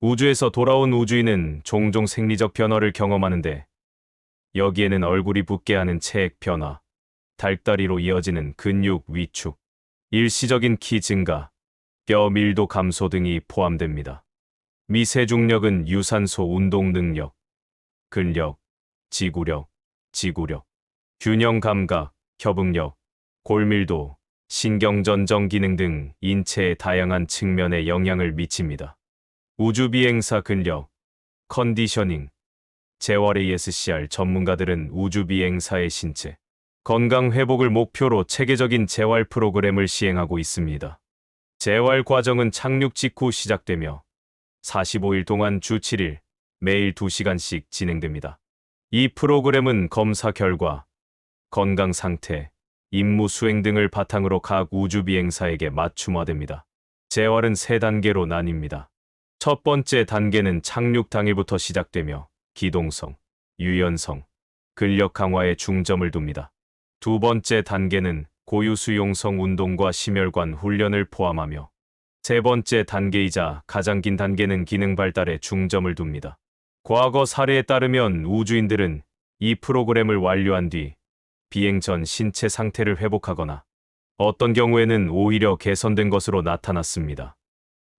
우주에서 돌아온 우주인은 종종 생리적 변화를 경험하는데 여기에는 얼굴이 붓게 하는 체액 변화, 달다리로 이어지는 근육 위축, 일시적인 키 증가, 뼈 밀도 감소 등이 포함됩니다. 미세중력은 유산소 운동 능력, 근력, 지구력, 지구력, 균형 감각, 협응력, 골밀도, 신경전정 기능 등 인체의 다양한 측면에 영향을 미칩니다. 우주비행사 근력, 컨디셔닝, 재활 ASCR 전문가들은 우주비행사의 신체, 건강 회복을 목표로 체계적인 재활 프로그램을 시행하고 있습니다. 재활 과정은 착륙 직후 시작되며 45일 동안 주 7일, 매일 2시간씩 진행됩니다. 이 프로그램은 검사 결과, 건강 상태, 임무 수행 등을 바탕으로 각 우주 비행사에게 맞춤화됩니다. 재활은 세 단계로 나뉩니다. 첫 번째 단계는 착륙 당일부터 시작되며 기동성, 유연성, 근력 강화에 중점을 둡니다. 두 번째 단계는 고유 수용성 운동과 심혈관 훈련을 포함하며 세 번째 단계이자 가장 긴 단계는 기능 발달에 중점을 둡니다. 과거 사례에 따르면 우주인들은 이 프로그램을 완료한 뒤 비행 전 신체 상태를 회복하거나 어떤 경우에는 오히려 개선된 것으로 나타났습니다.